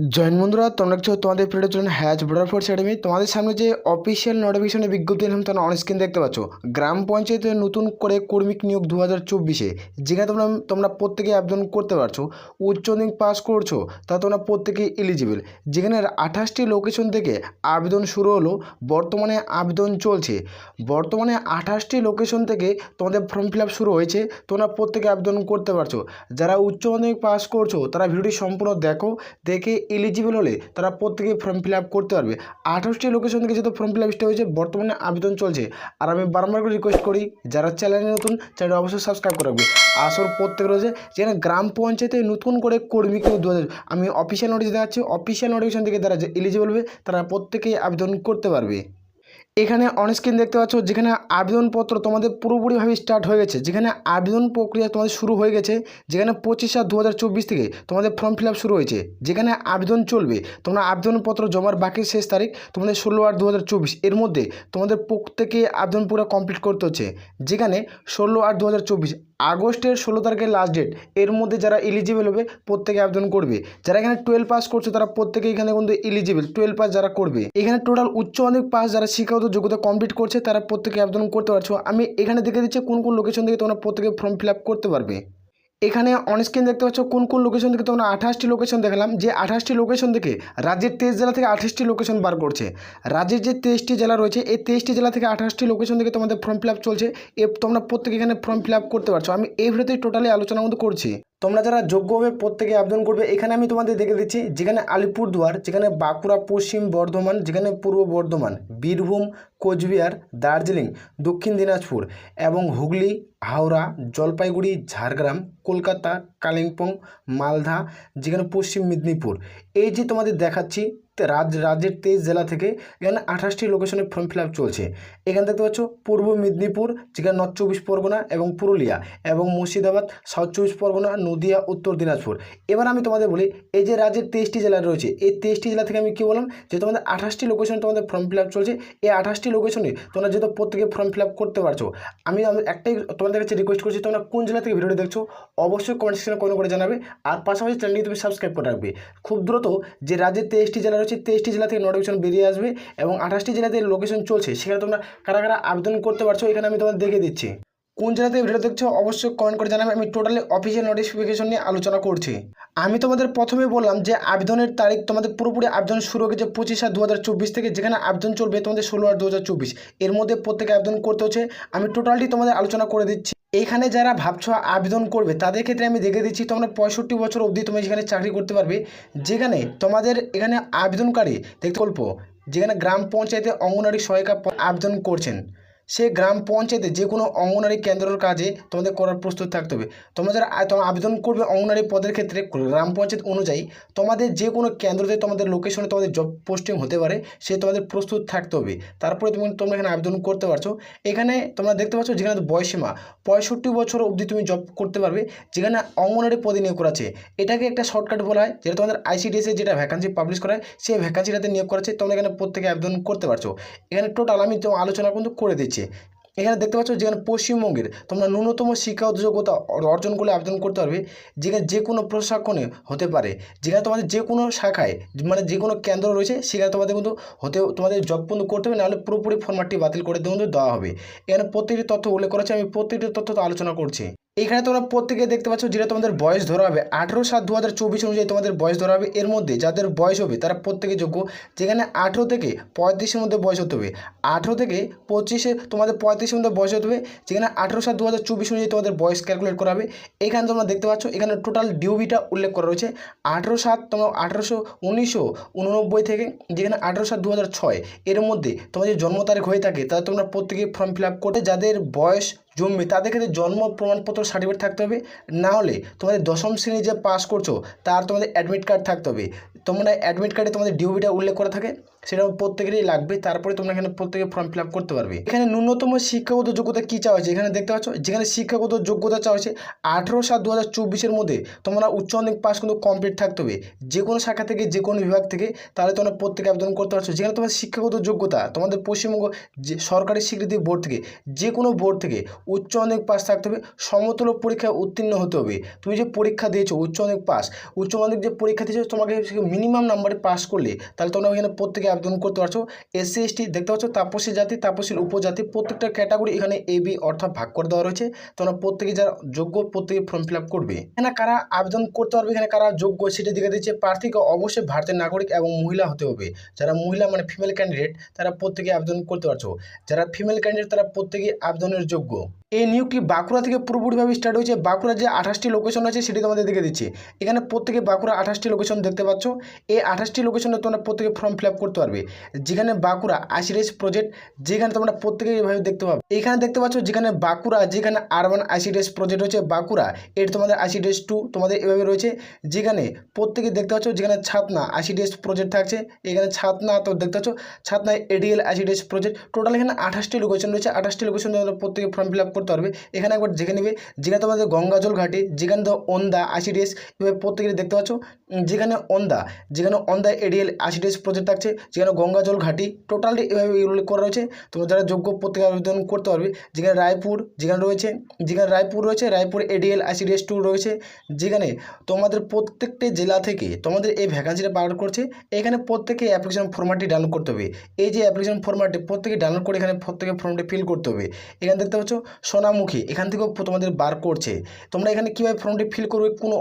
Join বন্ধুরা, তোমরা দেখছ তোমাদের প্রিয় জন্য হ্যাচ বর্ডার ফোর্স একাডেমি তোমাদের সামনে যে অফিসিয়াল নোটিফিকেশনে বিজ্ঞপ্তি দিলাম, তোমরা অন স্ক্রিন দেখতে পাচ্ছ। গ্রাম পঞ্চায়েতে নতুন করে কর্মিক নিয়োগ দু হাজার চব্বিশে। যেখানে তোমরা তোমরা প্রত্যেকে আবেদন করতে পারছ, উচ্চ মাধ্যমিক পাস করছ, তা তোমরা প্রত্যেকে এলিজিবল যেখানে আঠাশটি লোকেশন থেকে আবেদন শুরু হলো, বর্তমানে আবেদন চলছে। বর্তমানে আঠাশটি লোকেশন থেকে তোমাদের ফর্ম ফিল শুরু হয়েছে, তোমরা প্রত্যেকে আবেদন করতে পারছ। যারা উচ্চ মাধ্যমিক পাস করছ, তারা ভিডিওটি সম্পূর্ণ দেখো, দেখে এলিজিবল হলে তারা প্রত্যেকে ফর্ম ফিল আপ করতে পারবে। আঠাশটি লোকেশন থেকে যেহেতু ফর্ম ফিল আপ হয়েছে, বর্তমানে আবেদন চলছে। আর আমি বারবার করে রিকোয়েস্ট করি, যারা চ্যানেলে নতুন চ্যানেল অবশ্যই সাবস্ক্রাইব করে রাখবে। আসল প্রত্যেক রয়েছে যেখানে গ্রাম পঞ্চায়েতে নতুন করে কর্মী কেউ দু হাজার, আমি অফিসিয়াল নোটিশ দেখাচ্ছি অফিসিয়াল নোটিফিকেশন থেকে যারা এলিজিবল হবে, তারা প্রত্যেকেই আবেদন করতে পারবে। এখানে অনস্ক্রিন দেখতে পাচ্ছ, যেখানে আবেদনপত্র তোমাদের পুরোপুরিভাবে স্টার্ট হয়ে গেছে। যেখানে আবেদন প্রক্রিয়া তোমাদের শুরু হয়ে গেছে, যেখানে পঁচিশ সাত দু থেকে তোমাদের ফর্ম ফিল শুরু হয়েছে। যেখানে আবেদন চলবে, তোমরা আবেদনপত্র জমার বাকি শেষ তারিখ তোমাদের ষোলো আট দু এর মধ্যে তোমাদের প্রত্যেকে আবেদন পুরো কমপ্লিট করতে হচ্ছে। যেখানে ষোলো আট দু আগস্টের ষোলো তারিখের লাস্ট ডেট এর মধ্যে যারা এলিজিবল হবে প্রত্যেকে আবেদন করবে। যারা এখানে টুয়েলভ পাস করছে, তারা প্রত্যেকে এখানে কিন্তু এলিজিবল টুয়েলভ পাস যারা করবে। এখানে টোটাল উচ্চ মাধ্যমিক পাস যারা শিক্ষাগত যোগ্যতা কমপ্লিট করছে, তারা প্রত্যেকে আবেদন করতে পারছ। আমি এখানে দেখে দিচ্ছি কোন কোন লোকেশন থেকে তোমরা প্রত্যেকে ফর্ম ফিল করতে পারবে। এখানে অনস্ক্রিন দেখতে পাচ্ছ কোন কোন লোকেশন থেকে তোমরা আঠাশটি লোকেশন দেখালাম। যে আঠাশটি লোকেশন থেকে রাজ্যের তেইশ জেলা থেকে আঠাশটি লোকেশন বার করছে। রাজ্যের যে তেইশটি জেলা রয়েছে, এই তেইশটি জেলা থেকে আঠাশটি লোকেশন থেকে তোমাদের ফর্ম ফিল চলছে। এ তোমরা প্রত্যেকে এখানে ফর্ম ফিল করতে পারছ। আমি এই ভিডিওতেই টোটালি আলোচনা মতো করছি। তোমরা যারা যোগ্যভাবে প্রত্যেকে আবেদন করবে, এখানে আমি তোমাদের দেখে দিচ্ছি, যেখানে আলিপুরদুয়ার, যেখানে বাঁকুড়া, পশ্চিম বর্ধমান, যেখানে পূর্ব বর্ধমান, বীরভূম, কোচবিহার, দার্জিলিং, দক্ষিণ দিনাজপুর এবং হুগলি, হাওড়া, জলপাইগুড়ি, ঝাড়গ্রাম, কলকাতা কালিম্পং, মালদা, যেখানে পশ্চিম মেদিনীপুর। এই যে তোমাদের দেখাচ্ছি রাজ, রাজ্যের তেইশ জেলা থেকে এখানে আঠাশটি লোকেশনে ফর্ম ফিল চলছে। এখানে দেখতে পাচ্ছ, পূর্ব মেদিনীপুর, যেখানে নর্থ চব্বিশ পরগনা এবং পুরুলিয়া এবং মুর্শিদাবাদ সাউথ চব্বিশ পরগনা, নদিয়া, উত্তর দিনাজপুর। এবার আমি তোমাদের বলি, এই যে রাজ্যের তেইশটি জেলা রয়েছে, এই তেইশটি জেলা থেকে আমি কী বললাম, যে তোমাদের আঠাশটি লোকেশন তোমাদের ফর্ম ফিল চলছে। এই আঠাশটি লোকেশনে তোমরা যেহেতু প্রত্যেকে ফর্ম ফিল করতে পারছ, আমি একটাই তোমাদের কাছে রিকোয়েস্ট করছি, তোমরা কোন জেলা থেকে ভিডিওটি দেখছ, অবশ্যই কমেন্ট সেকশনে কোনো করে জানাবে। আর পাশাপাশি চ্যানেলটি তুমি সাবস্ক্রাইব করে রাখবে। খুব দ্রুত যে রাজ্যের তেইশটি জেলা রয়েছে, তেইশটি জেলা থেকে নোটিফিকেশন বেরিয়ে আসবে এবং আঠাশটি জেলাতে লোকেশন চলছে। সেখানে তোমরা কারা কারা আবেদন করতে পারছ, এখানে আমি তোমাদের দেখে দিচ্ছি। কোন জেলাতে ভিডিও দেখছ, অবশ্যই কমেন্ট করে জানাবে। আমি টোটালি অফিসিয়াল নোটিফিকেশন নিয়ে আলোচনা করছি। আমি তোমাদের প্রথমে বললাম যে আবেদনের তারিখ, তোমাদের পুরোপুরি আবেদন শুরু হয়ে গেছে পঁচিশ সাত দু থেকে, যেখানে আবেদন চলবে তোমাদের ষোলো আট দু এর মধ্যে প্রত্যেকে আবেদন করতে হচ্ছে। আমি টোটালটি তোমাদের আলোচনা করে দিচ্ছি। এইখানে যারা ভাবছ আবেদন করবে, তাদের ক্ষেত্রে আমি দেখে দিচ্ছি তোমরা পঁয়ষট্টি বছর অবধি তুমি যেখানে চাকরি করতে পারবে। যেখানে তোমাদের এখানে আবেদনকারী, দেখতে গল্প, যেখানে গ্রাম পঞ্চায়েতে অঙ্গনারী সহায়িকা আবেদন করছেন। সে গ্রাম পঞ্চায়েতে যে কোনো অঙ্গনওয়াড়ি কেন্দ্রের কাজে তোমাদের করার প্রস্তুত থাকতে হবে। তোমরা যারা আবেদন করবে অঙ্গনওয়াড়ি পদের ক্ষেত্রে গ্রাম পঞ্চায়েত অনুযায়ী, তোমাদের যে কোনো কেন্দ্রতে তোমাদের লোকেশনে তোমাদের জব পোস্টিং হতে পারে, সে তোমাদের প্রস্তুত থাকতে হবে। তারপরে তুমি, তোমরা এখানে আবেদন করতে পারছ। এখানে তোমরা দেখতে পাচ্ছ যেখানে বয়সীমা পঁয়ষট্টি বছর অবধি তুমি জব করতে পারবে, যেখানে অঙ্গনওয়াড়ি পদে নিয়োগ করা আছে। এটাকে একটা শর্টকাট বলা হয়, যেটা তোমাদের আইসিডিএসে যেটা ভ্যাকান্সি পাবলিশ করা হয়, সেই ভ্যাকান্সিটাতে নিয়োগ করা আছে, তোমরা এখানে প্রত্যেকে আবেদন করতে পারছ। এখানে টোটাল আমি তো আলোচনা কিন্তু করে দিচ্ছি। এখানে দেখতে পাচ্ছ যেখানে পশ্চিমবঙ্গের তোমরা ন্যূনতম শিক্ষা যোগ্যতা অর্জন করলে আবেদন করতে পারবে, যেখানে যে কোনো প্রশাসনে হতে পারে। যেখানে তোমাদের যে কোনো শাখায় মানে যে কোনো কেন্দ্র রয়েছে, সেখানে তোমাদের কিন্তু হতে তোমাদের জব কিন্তু করতে হবে, নাহলে পুরোপুরি ফর্মাটটি বাতিল করে কিন্তু দেওয়া হবে। এখানে প্রতিটি তথ্য উল্লেখ করা আমি প্রতিটি তথ্য তো আলোচনা করছি। এখানে তোমরা প্রত্যেকে দেখতে পাচ্ছ যেটা তোমাদের বয়স ধরা হবে। আঠেরো সাত দু হাজার চব্বিশ অনুযায়ী তোমাদের বয়স ধরা হবে। এর মধ্যে যাদের বয়স হবে, তারা প্রত্যেকে যোগ্য। যেখানে আঠেরো থেকে পঁয়ত্রিশের মধ্যে বয়স হতে হবে। আঠেরো থেকে পঁচিশে তোমাদের পঁয়ত্রিশের মধ্যে বয়স হতে হবে। যেখানে আঠেরো সাত দু হাজার চব্বিশ অনুযায়ী তোমাদের বয়স ক্যালকুলেট করা হবে। এখানে তোমরা দেখতে পাচ্ছ, এখানে টোটাল ডিউবিটা উল্লেখ করা রয়েছে। আঠেরো সাত তোমরা আঠেরোশো উনিশশো উননব্বই থেকে, যেখানে আঠেরো সাত দু হাজার ছয়, এর মধ্যে তোমাদের জন্ম তারিখ হয়ে থাকে, তাহলে তোমরা প্রত্যেকে ফর্ম ফিল আপ করতে যাদের বয়স জন্মে তাদের ক্ষেত্রে জন্ম প্রমাণপত্র সার্টিফিকেট থাকতে হবে। না হলে তোমাদের দশম শ্রেণি যে পাস করছ, তার তোমাদের অ্যাডমিট কার্ড থাকতে হবে। তোমরা অ্যাডমিট কার্ডে তোমাদের ডিউবিটা উল্লেখ করা থাকে, সেটা প্রত্যেকেরই লাগবে, তারপরে তোমরা এখানে প্রত্যেকে ফর্ম ফিল করতে পারবে। এখানে ন্যূনতম শিক্ষাগত যোগ্যতা কী চাওয়া হয়েছে? এখানে দেখতে পাচ্ছ, যেখানে শিক্ষাগত যোগ্যতা চাওয়া হয়েছে, আঠেরো সাত দু হাজার চব্বিশের মধ্যে তোমরা উচ্চ মাধ্যমিক পাস কিন্তু কমপ্লিট থাকতে হবে। যে কোনো শাখা থেকে, যে কোনো বিভাগ থেকে, তাহলে তোমরা প্রত্যেকে আবেদন করতে পারছ। যেখানে তোমার শিক্ষাগত যোগ্যতা, তোমাদের পশ্চিমবঙ্গ যে সরকারি স্বীকৃতি বোর্ড থেকে, যে কোনো বোর্ড থেকে উচ্চ মাধ্যমিক পাস থাকতে হবে, সমতুল্য পরীক্ষায় উত্তীর্ণ হতে হবে। তুমি যে পরীক্ষা দিয়েছ, উচ্চ মাধ্যমিক পাস উচ্চ মাধ্যমিক যে পরীক্ষা দিয়েছ, তোমাকে মিনিমাম নাম্বারে পাস করলে, তাহলে তোমরা এখানে প্রত্যেকে আবেদন করতে পারছ। এসসি এসটি দেখতে পাচ্ছ, তাপসী জাতি, তাপসীর উপজাতি, প্রত্যেকটা ক্যাটাগরি এখানে এ বি অর্থাৎ ভাগ করে দেওয়া রয়েছে। তোমরা প্রত্যেকে যারা যোগ্য, প্রত্যেকে ফর্ম ফিল করবে। এখানে কারা আবেদন করতে পারবে, এখানে কারা যোগ্য, সেটি দিকে দিচ্ছে প্রার্থীকে অবশ্যই ভারতের নাগরিক এবং মহিলা হতে হবে। যারা মহিলা মানে ফিমেল ক্যান্ডিডেট তারা প্রত্যেকে আবেদন করতে পারছ। যারা ফিমেল ক্যান্ডিডেট তারা প্রত্যেকে আবেদনের যোগ্য। এই নিয়োগটি বাঁকুড়া থেকে পুরোপুরিভাবে স্টার্ট হয়েছে? বাঁকুড়ার যে আঠাশটি লোকেশন আছে সেটি তোমাদের দেখে দিচ্ছি। এখানে প্রত্যেকে বাঁকুড়া আঠাশটি লোকেশন দেখতে পাচ্ছ। এই আঠাশটি লোকেশনে তোমরা প্রত্যেকে ফর্ম ফিল করতে পারবে। যেখানে বাঁকুড়া আইসিডিএস প্রজেক্ট যেখানে তোমরা প্রত্যেকে এইভাবে দেখতে পাবে। এখানে দেখতে পাচ্ছ যেখানে বাঁকুড়া, যেখানে আরবান আইসিডিএস প্রজেক্ট হচ্ছে বাঁকুড়া, এর তোমাদের আইসিডিএস টু তোমাদের এভাবে রয়েছে। যেখানে প্রত্যেকে দেখতে পাচ্ছ যেখানে ছাতনা আইসিডিএস প্রজেক্ট থাকছে। এখানে ছাতনা তো দেখতে পাচ্ছ, Chhatna ADL ICDS project total এখানে আঠাশটি লোকেশন রয়েছে। আঠাশটি লোকেশন প্রত্যেকে ফর্ম ফিল করতে পারবে। এখানে একবার দেখে নেবে, যেখানে তোমাদের গঙ্গাজল ঘাটে, যেখানে তো ওন্দা আইসিডিএস এভাবে প্রত্যেকে দেখতে পাচ্ছ। যেখানে ওন্দা যেখানে ওন্দা এডিএল আইসিডিএস প্রজেক্ট থাকছে, যেখানে গঙ্গাজল ঘাটি টোটালি এভাবে উল্লেখ করা রয়েছে। তোমরা যারা যোগ্য প্রত্যেকে আবেদন করতে পারবে। যেখানে রায়পুর, যেখানে রয়েছে, যেখানে রায়পুর রয়েছে, রায়পুর এডিএল আইসিডিএস টু রয়েছে। যেখানে তোমাদের প্রত্যেকটি জেলা থেকে তোমাদের এই ভ্যাকান্সিটা বার করছে। এখানে প্রত্যেকে অ্যাপ্লিকেশন ফর্মাটটি ডাউনলোড করতে হবে। এই যে অ্যাপ্লিকেশন ফর্মাটটি প্রত্যেকে ডাউনলোড করে এখানে প্রত্যেকে ফর্মটি ফিল করতে হবে। এখানে দেখতে পাচ্ছ সোনামুখী, এখান থেকেও তোমাদের বার করছে। তোমরা এখানে কীভাবে ফর্মটি ফিল করবে, কোন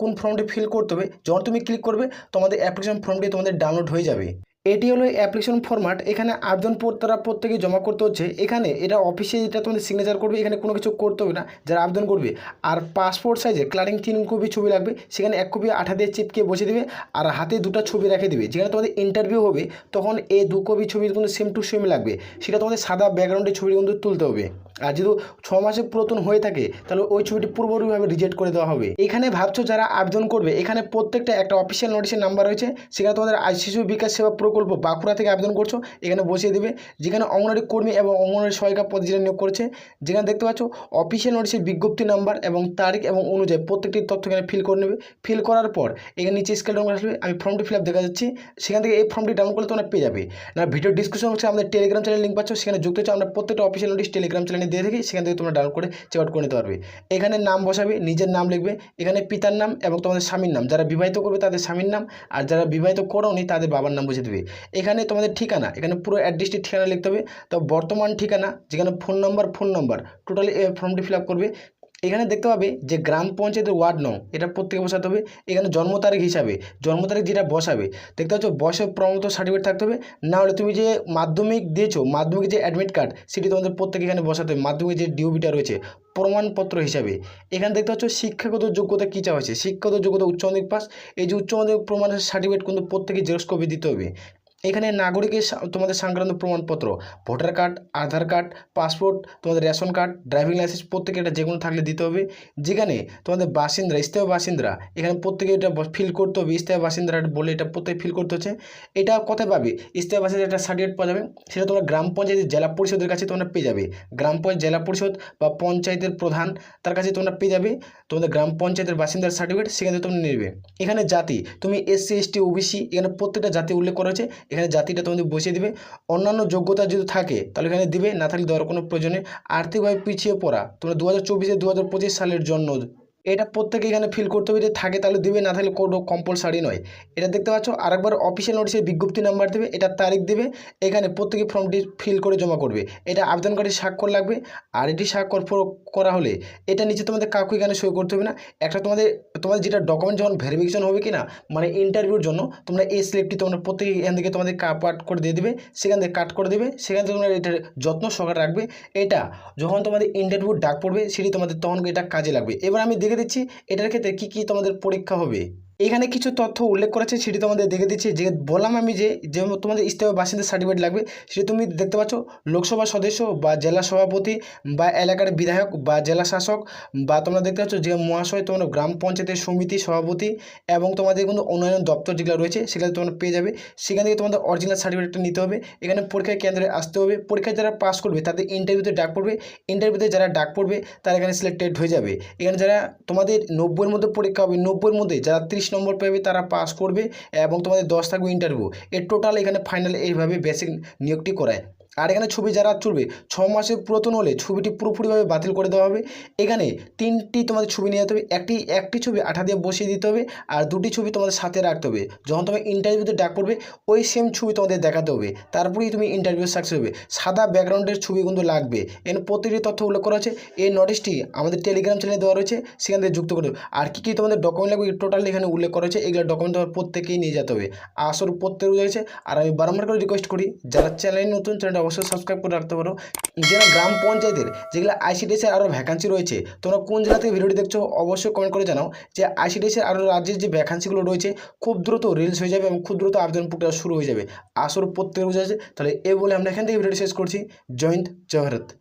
কোন ফর্মটি ফিল করতে হবে, যখন তুমি ক্লিক করবে, তোমাদের অ্যাপ্লিকেশন ফর্মটি তোমাদের ডাউনলোড হয়ে যাবে। এটি হলো অ্যাপ্লিকেশন ফরম্যাট এখানে আবেদন তারা প্রত্যেকে জমা করতে হচ্ছে। এখানে এটা অফিসে এটা তোমাদের সিগনেচার করবে, এখানে কোনো কিছু করতে হবে না, যারা আবেদন করবে। আর পাসপোর্ট সাইজে ক্লারিং তিন কপি ছবি লাগবে, সেখানে এক কপি আঠা দিয়ে চিপকে বসে দেবে, আর হাতে দুটো ছবি রেখে দেবে। যেখানে তোমাদের ইন্টারভিউ হবে, তখন এই দু কপি ছবি কিন্তু সেম টু সেম লাগবে। সেটা তোমাদের সাদা ব্যাকগ্রাউন্ডের ছবি কিন্তু তুলতে হবে। আর যেহেতু ছ মাসে পুরাতন হয়ে থাকে, তাহলে ওই ছবিটি পুরোপুরিভাবে রিজেক্ট করে দেওয়া হবে। এখানে ভাবছ যারা আবেদন করবে, এখানে প্রত্যেকটা একটা অফিসিয়াল নোটিশের নাম্বার রয়েছে। সেখানে তোমাদের শিশু বিকাশ সেবা প্রকল্প বাঁকুড়া থেকে আবেদন করছ, এখানে বসিয়ে দেবে। যেখানে অঙ্গনওয়াড়ি কর্মী এবং অঙ্গনওয়াড়ি সহায়িকা পদে যেটা নিয়োগ করেছে, যেখানে দেখতে পাচ্ছ অফিসিয়াল নোটিশের বিজ্ঞপ্তি নাম্বার এবং তারিখ এবং অনুযায়ী প্রত্যেকটি তথ্য এখানে ফিল করে নেবে। ফিল করার পর এখানে নিচে স্কেল ডাউন আসবে, আমি ফর্মটি ফিল আপ দেখা যাচ্ছি। সেখান থেকে এই ফর্মটি ডাউন করলে তোমরা পেয়ে যাবে। না ভিডিও ডিসক্রিপশন হচ্ছে আমাদের টেলিগ্রাম চ্যানেল লিঙ্ক পাচ্ছ, সেখানে যুক্ত হচ্ছে আমরা প্রত্যেকটা অফিসিয়াল নোটিশ টেলিগ্রাম চ্যানেলে দিয়ে থাকি সেখান থেকে তোমরা ডাউনলোড করে চেক আউট করে নিতে পারবে। এখানে নাম বসাবে, নিজের নাম লিখবে, এখানে পিতার নাম এবং তোমাদের স্বামীর নাম। যারা বিবাহিত করবে তাদের স্বামীর নাম, আর যারা বিবাহিত করোনি তাদের বাবার নাম বসে দেবে। এখানে তোমাদের ঠিকানা, এখানে পুরো অ্যাড্রেসটির ঠিকানা লিখতে হবে। তো বর্তমান ঠিকানা, যেখানে phone number phone number totally ফর্মটি ফিল আপ করবে। এখানে দেখতে পাবে যে গ্রাম পঞ্চায়েতের ওয়ার্ড নং, এটা প্রত্যেকে বসাতে হবে। এখানে জন্ম তারিখ হিসাবে, জন্ম তারিখ যেটা বসাবে, দেখতে পাচ্ছ বয়সের প্রমাণিত সার্টিফিকেট থাকতে হবে। না হলে তুমি যে মাধ্যমিক দিয়েছ, মাধ্যমিক যে অ্যাডমিট কার্ড সেটি তোমাদের প্রত্যেকে এখানে বসাতে হবে। মাধ্যমিক যে ডিউবিটা রয়েছে, প্রমাণপত্র হিসাবে। এখানে দেখতে পাচ্ছ শিক্ষাগত যোগ্যতা কী চাওয়া হয়েছে? শিক্ষাগত যোগ্যতা উচ্চ মাধ্যমিক পাস এই যে উচ্চ মাধ্যমিক প্রমাণের সার্টিফিকেট কিন্তু প্রত্যেকে জেরক্স কপি দিতে হবে। এখানে নাগরিকের তোমাদের সংক্রান্ত প্রমাণপত্র, voter card, Aadhaar card, passport, তোমাদের রেশন কার্ড, ড্রাইভিং লাইসেন্স প্রত্যেকে এটা যে কোনো থাকলে দিতে হবে। যেখানে তোমাদের বাসিন্দা, স্থায়ী বাসিন্দা, এখানে প্রত্যেকে এটা ফিল করতে হবে। স্থায়ী বাসিন্দারা বলে এটা প্রত্যেকে ফিল করতে হচ্ছে। এটা কোথায় পাবে? স্থায়ী বাসিন্দা একটা সার্টিফিকেট পাওয়া যাবে। সেটা তোমরা গ্রাম পঞ্চায়েতের জেলা পরিষদের কাছে তোমরা পেয়ে যাবে। গ্রাম পঞ্চায়েত জেলা পরিষদ বা পঞ্চায়েতের প্রধান তার কাছে তোমরা পেয়ে যাবে। তোমাদের গ্রাম পঞ্চায়েতের বাসিন্দার সার্টিফিকেট সেখানে তোমরা নেবে। এখানে জাতি, তুমি এসসি, এসটি, ওবিসি, এখানে প্রত্যেকটা জাতি উল্লেখ করা হয়েছে। এখানে জাতিটা তোমাদের বসিয়ে দিবে। অন্যান্য যোগ্যতা যদি থাকে, তাহলে এখানে দিবে। না থাকলে দেওয়ার কোনো প্রয়োজনে আর্থিকভাবে পিছিয়ে পড়া। তোমরা দু হাজার চব্বিশে দু হাজার পঁচিশ সালের জন্য এটা প্রত্যেকে এখানে ফিল করতে হবে যে থাকে তাহলে দিবে, না থাকলে কোনো কম্পালসারি নয়। এটা দেখতে পাচ্ছ, আরেকবার অফিসিয়াল নোটিশের বিজ্ঞপ্তি নাম্বার দেবে, এটা তারিখ দেবে, এখানে প্রত্যেকে ফর্মটি ফিল করে জমা করবে। এটা আবেদনকারী স্বাক্ষর লাগবে, আর এটি স্বাক্ষর করা হলে এটা নিচে তোমাদের কাকু এখানে সই করতে হবে না। একটা তোমাদের তোমাদের যেটা ডকুমেন্ট যখন ভেরিফিকেশন হবে কি না মানে ইন্টারভিউর জন্য, তোমরা এই স্লিপটি তোমরা প্রত্যেকে এখান থেকে তোমাদের কাট করে দিয়ে দেবে, সেখান থেকে কাট করে দেবে, সেখান থেকে তোমরা এটার যত্ন সহকারে রাখবে। এটা যখন তোমাদের ইন্টারভিউ ডাক পড়বে, সেটি তোমাদের তখন এটা কাজে লাগবে। এবার আমি দিচ্ছি এটার ক্ষেত্রে কি কি তোমাদের পরীক্ষা হবে? এখানে কিছু তথ্য উল্লেখ করেছে, সেটি তোমাদের দেখে দিচ্ছি। যে বললাম আমি যে যে তোমাদের স্থায়ী বাসিন্দা সার্টিফিকেট লাগবে, সেটি তুমি দেখতে পাচ্ছ, লোকসভা সদস্য বা জেলা সভাপতি বা এলাকার বিধায়ক বা জেলা শাসক বা তোমরা দেখতে পাচ্ছ যে মহাশয় তোমার গ্রাম পঞ্চায়েতের সমিতি সভাপতি এবং তোমাদের কিন্তু উন্নয়ন দপ্তর যেগুলো রয়েছে, সেগুলো তোমরা পেয়ে যাবে। সেখান থেকে তোমাদের অরিজিনাল সার্টিফিকেটটা নিতে হবে। এখানে পরীক্ষা কেন্দ্রে আসতে হবে। পরীক্ষায় যারা পাস করবে, তাদের ইন্টারভিউতে ডাক পড়বে। ইন্টারভিউতে যারা ডাক পড়বে, তারা এখানে সিলেক্টেড হয়ে যাবে। এখানে যারা তোমাদের নব্বইয়ের মধ্যে পরীক্ষা হবে, নব্বইয়ের মধ্যে যারা ত্রিশ নম্বর পেয়ে তারা পাস করবে এবং তোমাদের দশ থাকবে ইন্টারভিউ এর টোটাল এখানে ফাইনাল এইভাবে বেসিক নিয়োগটি করায়। আর এখানে ছবি যারা তুলবে, ছ মাসের পুরাতন হলে ছবিটি পুরোপুরিভাবে বাতিল করে দেওয়া হবে। এখানে তিনটি তোমাদের ছবি নিয়ে যেতে হবে। একটি একটি ছবি আঠা দিয়ে বসিয়ে দিতে হবে আর দুটি ছবি তোমাদের সাথে রাখতে হবে। যখন তোমার ইন্টারভিউতে ডাক পড়বে, ওই সেম ছবি তোমাদের দেখাতে হবে। তারপরেই তুমি ইন্টারভিউ সাকসেস হবে। সাদা ব্যাকগ্রাউন্ডের ছবি কিন্তু লাগবে। এখানে প্রতিটি তথ্য উল্লেখ করা আছে। এই নোটিশটি আমাদের টেলিগ্রাম চ্যানেলে দেওয়া রয়েছে। সেখান থেকে যুক্ত করে দেবে। আর কী কী তোমাদের ডকুমেন্ট লাগবে টোটাল এখানে উল্লেখ করা হয়েছে এগুলো ডকুমেন্ট তোমার প্রত্যেকেই নিয়ে যেতে হবে। আসল প্রত্যেক রয়েছে। আর আমি বারবার করে রিকোয়েস্ট করি, যারা চ্যানেল নতুন চ্যানেলটা অবশ্যই সাবস্ক্রাইব করে রাখতে পারো। যেন গ্রাম পঞ্চায়েতের যেগুলো আইসিডিএসের আরও ভ্যাকান্সি রয়েছে, তোমরা কোন জেলা থেকে ভিডিওটি দেখছ অবশ্যই কমেন্ট করে জানাও। যে আইসিডিএসের আরও রাজ্যের যে ভ্যাকান্সিগুলো রয়েছে, খুব দ্রুত রিলস হয়ে যাবে এবং খুব দ্রুত আবেদন প্রক্রিয়া শুরু হয়ে যাবে। আসল প্রত্যেক আছে তাহলে এ বলে আমরা এখান থেকে ভিডিওটি শেষ করছি। জয়ন্ত জয় ভারত।